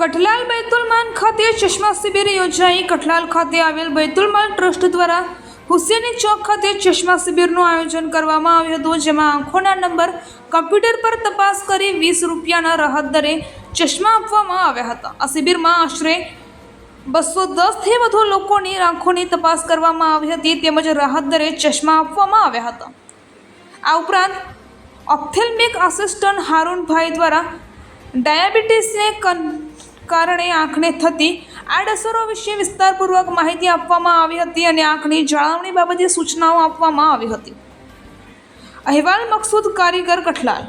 કઠલાલ બૈતુલમાન ખાતે ચશ્મા શિબિર યોજાઈ. કઠલાલ ખાતે આવેલ બૈતુલમાલ ટ્રસ્ટ દ્વારા હુસેની ચોક ખાતે ચશ્મા શિબિરનું આયોજન કરવામાં આવ્યું હતું, જેમાં આંખોના નંબર, કમ્પ્યુટર પર તપાસ કરી વીસ રૂપિયાના રાહત દરે ચશ્મા આપવામાં આવ્યા હતા. આ શિબિરમાં આશરે બસો દસથી વધુ લોકોની આંખોની તપાસ કરવામાં આવી હતી, તેમજ રાહત દરે ચશ્મા આપવામાં આવ્યા હતા. આ ઉપરાંત ઓપ્થેલ્મિક આસિસ્ટન્ટ હારૂનભાઈ દ્વારા ડાયાબિટીસને કારણે આંખને થતી આડઅસરો વિશે વિસ્તારપૂર્વક માહિતી આપવામાં આવી હતી અને આંખની જાળવણી બાબતે સૂચનાઓ આપવામાં આવી હતી. અહેવાલ મકસૂદ કારીગર કઠલાલ